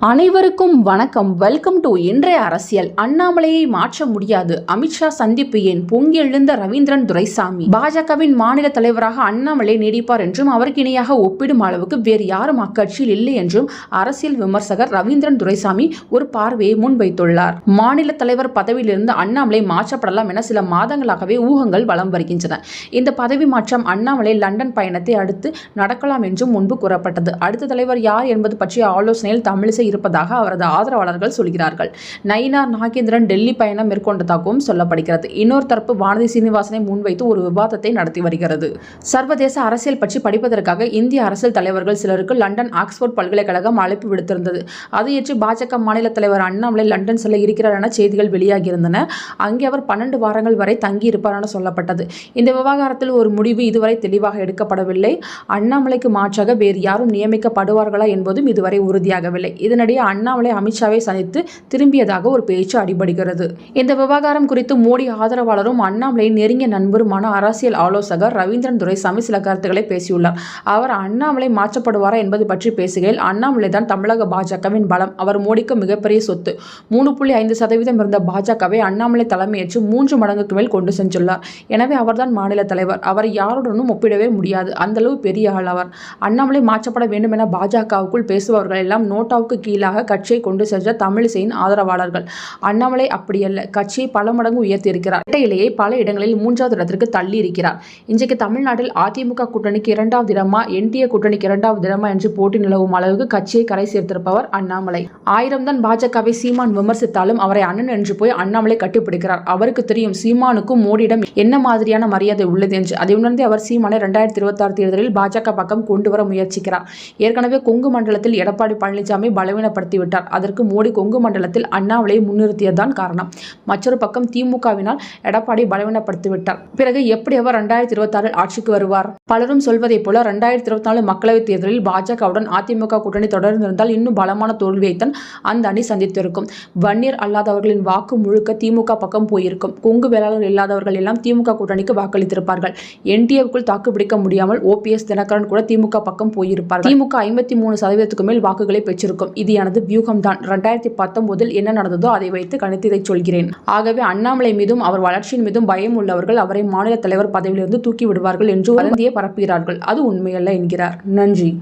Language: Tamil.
அனைவருக்கும் வணக்கம். வெல்கம் டு இன்றைய அரசியல். அண்ணாமலையை மாற்ற முடியாது. அமித்ஷா சந்திப்பு ஏன்? பொங்கி எழுந்த ரவீந்திரன் துரைசாமி. பாஜகவின் மாநில தலைவராக அண்ணாமலை நீடிப்பார் என்றும் அவருக்கு இணையாக ஒப்பிடும் அளவுக்கு வேறு யாரும் அக்கட்சியில் இல்லை என்றும் அரசியல் விமர்சகர் ரவீந்திரன் துரைசாமி ஒரு பார்வையை முன்வைத்துள்ளார். மாநில தலைவர் பதவியிலிருந்து அண்ணாமலை மாற்றப்படலாம் என சில மாதங்களாகவே ஊகங்கள் வலம் வருகின்றன. இந்த பதவி மாற்றம் அண்ணாமலை லண்டன் பயணத்தை அடுத்து நடக்கலாம் என்றும் முன்பு கூறப்பட்டது. அடுத்த தலைவர் யார் என்பது பற்றிய ஆலோசனையில் தமிழிசை இருப்பதாக அவரது ஆதரவாளர்கள் சொல்கிறார்கள். நயினார் நாகேந்திரன் டெல்லி பயணம் மேற்கொண்டதாகவும் சொல்லப்படுகிறது. இன்னொரு தரப்பு வானதி சீனிவாசனை முன்வைத்து ஒரு விவாதத்தை நடத்தி வருகிறது. சர்வதேச அரசியல் பற்றி படிப்பதற்காக இந்திய அரசியல் தலைவர்கள் சிலருக்கு லண்டன் ஆக்ஸ்போர்ட் பல்கலைக்கழகம் அழைப்பு விடுத்திருந்தது. அதை ஏற்று பாஜக மாநில தலைவர் அண்ணாமலை லண்டன் செல்ல இருக்கிறார் என செய்திகள் வெளியாகியிருந்தன. அங்கே அவர் பன்னெண்டு வாரங்கள் வரை தங்கியிருப்பார் என சொல்லப்பட்டது. இந்த விவகாரத்தில் ஒரு முடிவு இதுவரை தெளிவாக எடுக்கப்படவில்லை. அண்ணாமலைக்கு மாற்றாக வேறு யாரும் நியமிக்கப்படுவார்களா என்பதும் இதுவரை உறுதியாகவில்லை. இதனிடையே அண்ணாமலை அமித்ஷாவை சந்தித்து திரும்பியதாக ஒரு பேச்சு அடிபடுகிறது. இந்த விவகாரம் குறித்து மோடி ஆதரவாளரும் அண்ணாமலையின் நெருங்கிய நண்பருமான அரசியல் ஆலோசகர் ரவீந்திரன் துரைசாமி சில கருத்துக்களை பேசியுள்ளார். அவர் அண்ணாமலை மாற்றப்படுவாரா என்பது பற்றி பேசுகையில் அண்ணாமலை தான் தமிழக பாஜகவின் பலம். அவர் மோடிக்கு மிகப்பெரிய சொத்து. மூணு புள்ளி ஐந்து சதவீதம் இருந்த பாஜகவை அண்ணாமலை தலைமையேற்று மூன்று மடங்குக்கு மேல் கொண்டு சென்றுள்ளார். எனவே அவர்தான் மாநில தலைவர். அவரை யாருடனும் ஒப்பிடவே முடியாது. அந்தளவு பெரிய ஆள் அவர். அண்ணாமலை மாற்றப்பட வேண்டும் என பாஜகவுக்குள் பேசுபவர்கள் எல்லாம் நோட்டாவுக்கு கீழாக கட்சியை கொண்டு சென்ற தமிழிசையின் ஆதரவாளர்கள். அண்ணாமலை அப்படியல்ல கட்சியை பல மடங்கு உயர்த்தியிருக்கிறார். இடையிலேயே பல இடங்களில் மூன்றாவது இடத்திற்கு தள்ளி இருக்கிறார் இன்றைக்கு தமிழ்நாட்டில் அதிமுக கூட்டணிக்கு இரண்டாவது இடமா என்டிஏ கூட்டணிக்கு இரண்டாவது இடமா என்று போட்டி நிலவும் அளவுக்கு கட்சியை கரை சேர்த்திருப்பவர் அண்ணாமலை. ஆயிரம் தான் பாஜகவை சீமான் விமர்சித்தாலும் அவரை அண்ணன் என்று போய் அண்ணாமலை கட்டிப்பிடிக்கிறார். அவருக்கு தெரியும் சீமானுக்கும் மோடியிடம் என்ன மாதிரியான மரியாதை உள்ளது என்று. அதை உணர்ந்து அவர் சீமானை இரண்டாயிரத்தி இருபத்தாறு தேர்தலில் பாஜக பக்கம் கொண்டு வர முயற்சிக்கிறார். ஏற்கனவே கொங்கு மண்டலத்தில் எடப்பாடி பழனிசாமி பலவீன விட்டார் அதற்கு மோடி கொங்கு மண்டலத்தில் அண்ணாமலையை முன்னிறுத்தியதுதான் காரணம். மற்றொரு பக்கம் திமுகவினால் எடப்பாடி பலவீனப்படுத்திவிட்டார். பிறகு எப்படி அவர் இரண்டாயிரத்தி இருபத்தாறில் ஆட்சிக்கு வருவார்? பலரும் சொல்வதைப் போல ரெண்டாயிரத்தி இருபத்தி நாலு மக்களவைத் தேர்தலில் பாஜகவுடன் அதிமுக கூட்டணி தொடர்ந்திருந்தால் இன்னும் பலமான தோல்வியைத்தான் அந்த அணி சந்தித்திருக்கும். வன்னியர் அல்லாதவர்களின் வாக்கு முழுக்க திமுக பக்கம் போயிருக்கும். கொங்கு வேளாளர் இல்லாதவர்கள் எல்லாம் திமுக கூட்டணிக்கு வாக்களித்திருப்பார்கள். என்டிஏவுக்குள் தாக்குப்பிடிக்க முடியாமல் ஓபிஎஸ் தினகரன் கூட திமுக பக்கம் போயிருப்பார் திமுக ஐம்பத்தி மூணு சதவீதத்துக்கு மேல் வாக்குகளை பெற்றிருக்கும். இது எனது வியூகம்தான். ரெண்டாயிரத்தி பத்தொன்பதில் என்ன நடந்ததோ அதை வைத்து கணித்ததை சொல்கிறேன். ஆகவே அண்ணாமலை மீதும் அவர் வளர்ச்சியின் மீதும் பயம் உள்ளவர்கள் அவரை மாநில தலைவர் பதவியிலிருந்து தூக்கி விடுவார்கள் என்று வதந்தியை பரப்புகிறார்கள். அது உண்மையல்ல என்கிறார். நன்றி.